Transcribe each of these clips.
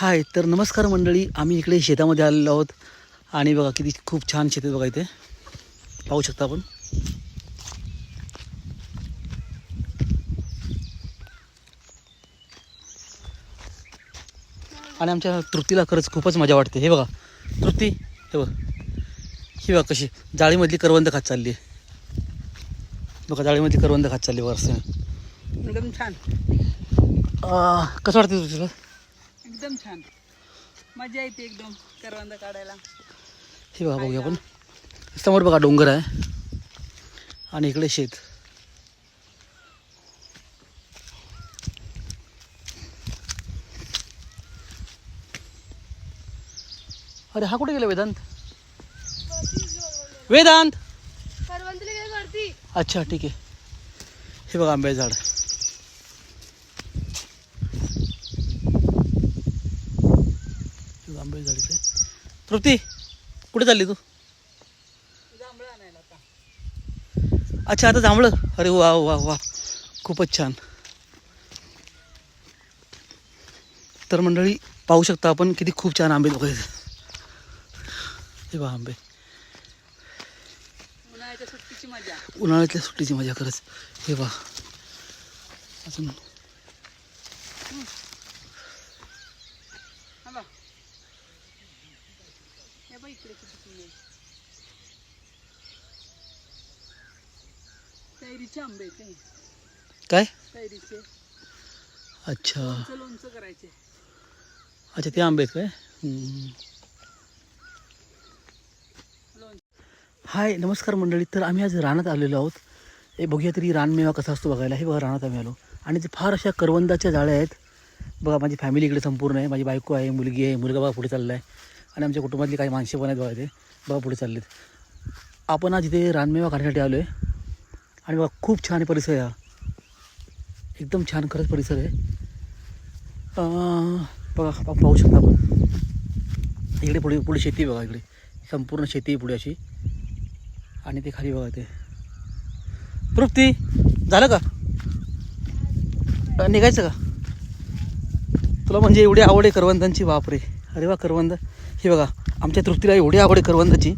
हाय तर नमस्कार मंडळी. आम्ही इकडे शेतामध्ये आलेलो आहोत. आणि बघा किती खूप छान शेत आहे बघा इथे. पाहू शकता आपण. आणि आमच्या तृप्तीला खरंच खूपच मजा वाटते. हे बघा तृप्ती हे बघ. ही बघा कशी जाळीमधली करवंद खात चालली आहे. बघा जाळीमधली करवंद खात चालली बघा एकदम छान. कसं वाटतं तुला एकदम छान. मज़ा येते एकदम करवंद काढायला. हे बघा बघूया आपण. समोर बघा डोंगर आहे. आणि इकडे शेत. अरे हा कुठे गेला वेदांत? वेदांत! अच्छा ठीक आहे. हे बघा आंब्याचं झाड हे बघा आंब्याचं झाड इथे तृप्ती कुठे चालली तू? जांभळं अच्छा आता जांभळं. अरे वा वा वा. खूपच छान. तर मंडळी पाहू शकता आपण किती खूप छान आंबे इथे. हे बघा आंबे. उन्हाळ्याच्या सुट्टीची मजा. उन्हाळ्यातल्या सुट्टीची मजा खरंच. हे बघा अजून हा बघ हे बघ इकडे किती फुले आहेत. कैरीचे आंबे आहेत हे. काय? कैरीचे. अच्छा. लोणचं लोणचं करायचे. अच्छा ते आंबे आहेत काय? हम्म. हाय नमस्कार मंडळी. तर आम्ही आज रानात आलेलो आहोत. हे बघूया तरी रानमेवा कसा असतो बघायला. हे बघा रानात आम्ही आलो. आणि ते फार अशा करवंदाच्या जाळ्या आहेत. बघा माझी फॅमिली इकडे संपूर्ण आहे. माझी बायको आहे मुलगी आहे मुलगा बघा पुढे चालला आहे आणि आमच्या कुटुंबातली काही माणसे पण आहेत बघा ते बघा पुढे चाललेत. आपण आज इथे रानमेवा खाण्यासाठी आलो आहे आणि बघा खूप छान परिसर आहे हा. एकदम छान खरंच परिसर आहे. बघा आपण पाहू शकता आपण. इकडे पुढे पुढे शेती बघा इकडे. संपूर्ण शेती पुढे अशी. आणि ते खाली बघा ते तृप्ती झालं का? निघायचं का? तुला म्हणजे एवढी आवड आहे करवंदांची? बापरे. अरे वा करवंद. हे बघा आमच्या तृप्तीला एवढी आवड आहे करवंदाची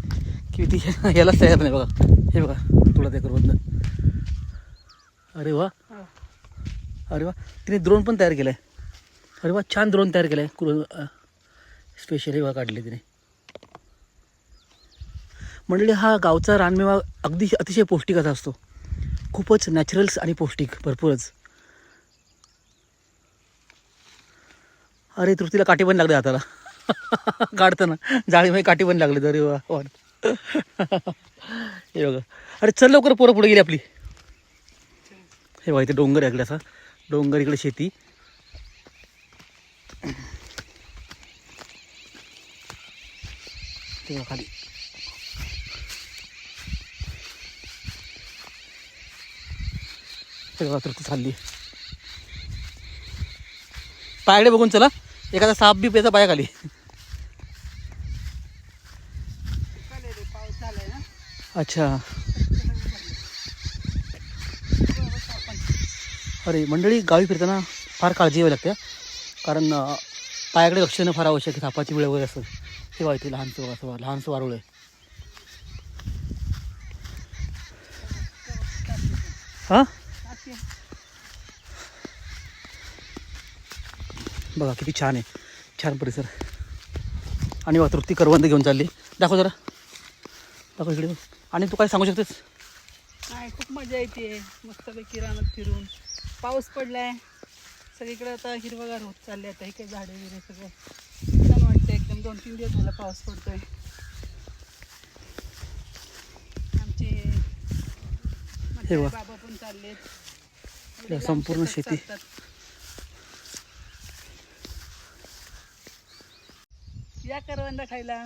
की ती यालाच तयार नाही बघा. हे बघा तुला ते करवंद. अरे वा. अरे वा. तिने द्रोण पण तयार केलं आहे अरे वा छान द्रोण तयार केलं आहे स्पेशली बघा काढले तिने. मंडळी हा गावचा रानमेवा अगदी अतिशय पौष्टिक असा असतो. खूपच नॅचरल्स आणि पौष्टिक भरपूरच. अरे तृप्तीला काटे पण लागले हाताला. काढताना जाळीमध्ये काठी पण लागले अरे वा हो हे बघा. अरे चल लवकर पोरं पुढे गेली आपली. हे बघा इथे डोंगर आहे इकडे असा. डोंगर इकडे शेती. ते खाली. चालली पायडे बघून चला. एखादा साप बी पेचा पाया खाली चालेल रे, पाऊस झालाय ना अच्छा. अरे मंडळी गावी फिरताना फार काळजी घ्यावी लागते कारण पायाकडे लक्ष देणं फार आवश्यक आहे सापाची वेळ वगैरे असं. तेव्हा इथे लहानसं असं लहानसं वारुळ आहे. हां? बघा किती छान आहे. छान परिसर. आणि वा तृप्ती करवंद घेऊन चालली. दाखव जरा. दाखव इकडे आणि तू काय सांगू शकतेस? नाही खूप मजा येते. मस्तपैकी रानात फिरून. पाऊस पडलाय. सगळीकडे आता हिरवगार होत चालले आता हे काही झाडे वगैरे सगळं. छान वाटतं एकदम दोन तीन दिवस झाला पाऊस पडतोय. आमचे. बाबा पण चाललेत. संपूर्ण शेती. या करवंदा खायला.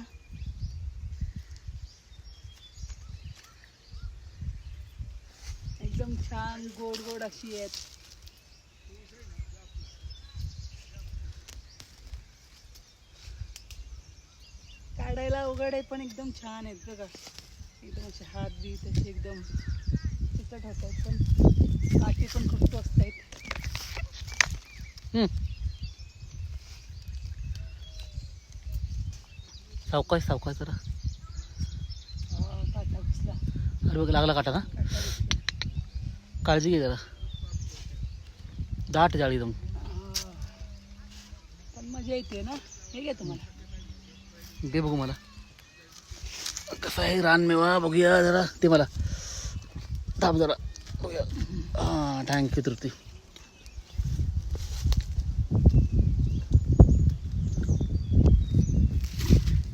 एकदम छान गोड गोड अशी आहेत. काढायला अवघड आहे पण एकदम छान आहेत बघा. एकदम असे हात बी तसे एकदम चिकट होत आहेत पण काठी पण खूप स्वस्त आहेत. सावकाश सावकाश जरा. हा, काटा घुसला. अरे बघ लागला काटा ना? काळजी घे जरा. दाट जाळी एकदम. पण मजा येते ना? हे घे तुम्हाला. दे बघू मला. कसं आहे रानमेवा बघूया जरा. ते मला. थांब जरा. बघूया. हां थँक्यू तृप्ती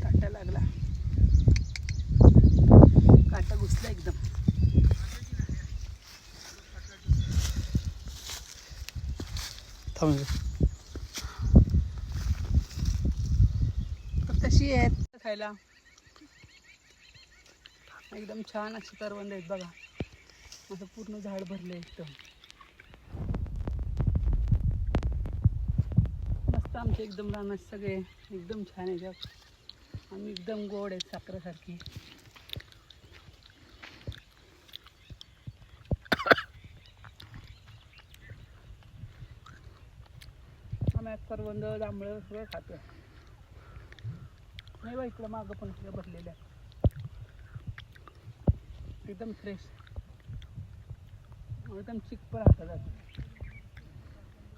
काटा लागला काटा घुसला एकदम थांब तर तशी आहेत खायला. एकदम छान अशी करवंद आहेत बघा. असं पूर्ण झाड भरले एकदम. मस्त आमचे एकदम रानात सगळे एकदम छान आहे आम्ही एकदम गोड आहेत साखरेसारखी. करवंद जांभळं सगळं खाते. नाही बा इकडं मागं पण सगळं भरलेलं आहे. एकदम फ्रेश एकदम चिक पण राहतात अजून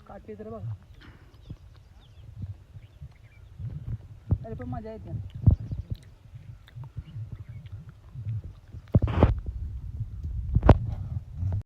काटे तर बघा. अरे पण मजा येते.